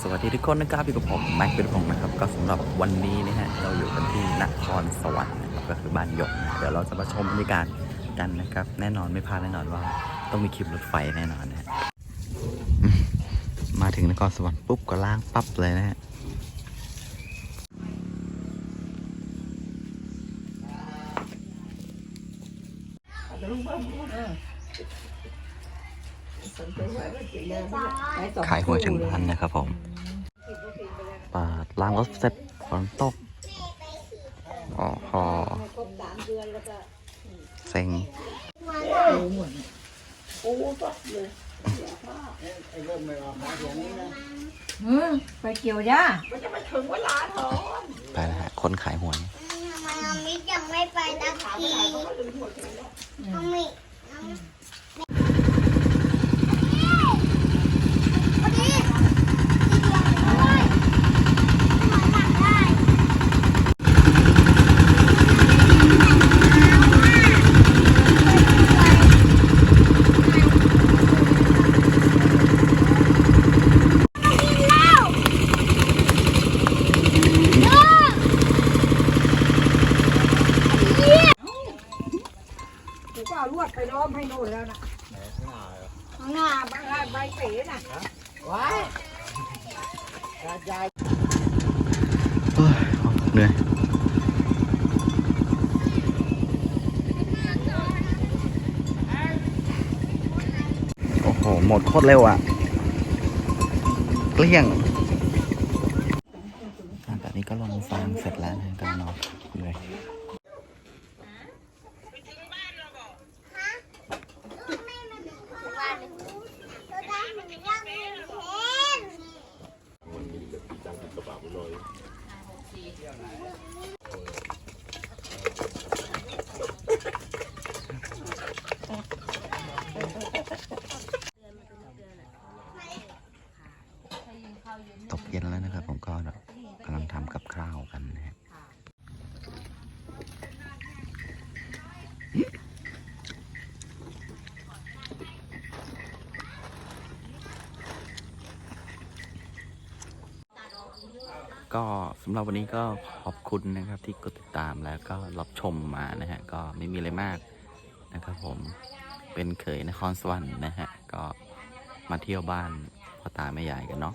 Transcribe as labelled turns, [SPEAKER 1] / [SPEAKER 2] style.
[SPEAKER 1] สวัสดีทุกคนนะครับอยู่กับผมแม็กเป็นพงนะครับ ก็สำหรับวันนี้นะฮะเราอยู่กันที่นครสวรรค์นะครับก็คือบ้านหยกนะเดี๋ยวเราจะมาชมบรรยากาศกันนะครับ แน่นอนไม่พลาดแน่นอนว่าต้องมีคลิปรถไฟแน่นอนนะฮะมมาถึงนครสวรรค์ปุ๊บก็ล้างปั๊บเลยนะฮะ ขายหัวถึงพันนะครับผมปาดล้างรถเสร็จฝนตกอ๋อฮอเซ็ง
[SPEAKER 2] อืมไปเกี่ยวหญ้า
[SPEAKER 1] ไปแล้วฮะคนขายหวย
[SPEAKER 3] ทำไมน้องมิกยังไม่ไปสักทีน้องมิกน้องพอดีทีเดียวเลยหัวหนักได้
[SPEAKER 2] กูก็เอาลวดไปล้อมให้โน่นแล้วนะข้างหน้าใบใบเป๋น่ะ
[SPEAKER 1] เฮ้ยเหนื่อยโอ้โห หมดโคตรเร็วอะเกลี้ยงตอะแบบนี้ก็ลงฟางเสร็จแล้วนะก็นอนเลย
[SPEAKER 3] ไม่มาถึงบ้านเลยตัวดำมันยังไม่เห็น
[SPEAKER 1] ตกเย็นแล้วนะครับผมก็กำลังทำกับข้าวกันนะฮะ ก็สำหรับวันนี้ก็ขอบคุณนะครับที่กดติดตามแล้วก็รับชมมานะฮะก็ไม่มีอะไรมากนะครับผมเป็นเขยนครสวรรค์นะฮะก็มาเที่ยวบ้านพ่อตาแม่ยายกันเนาะ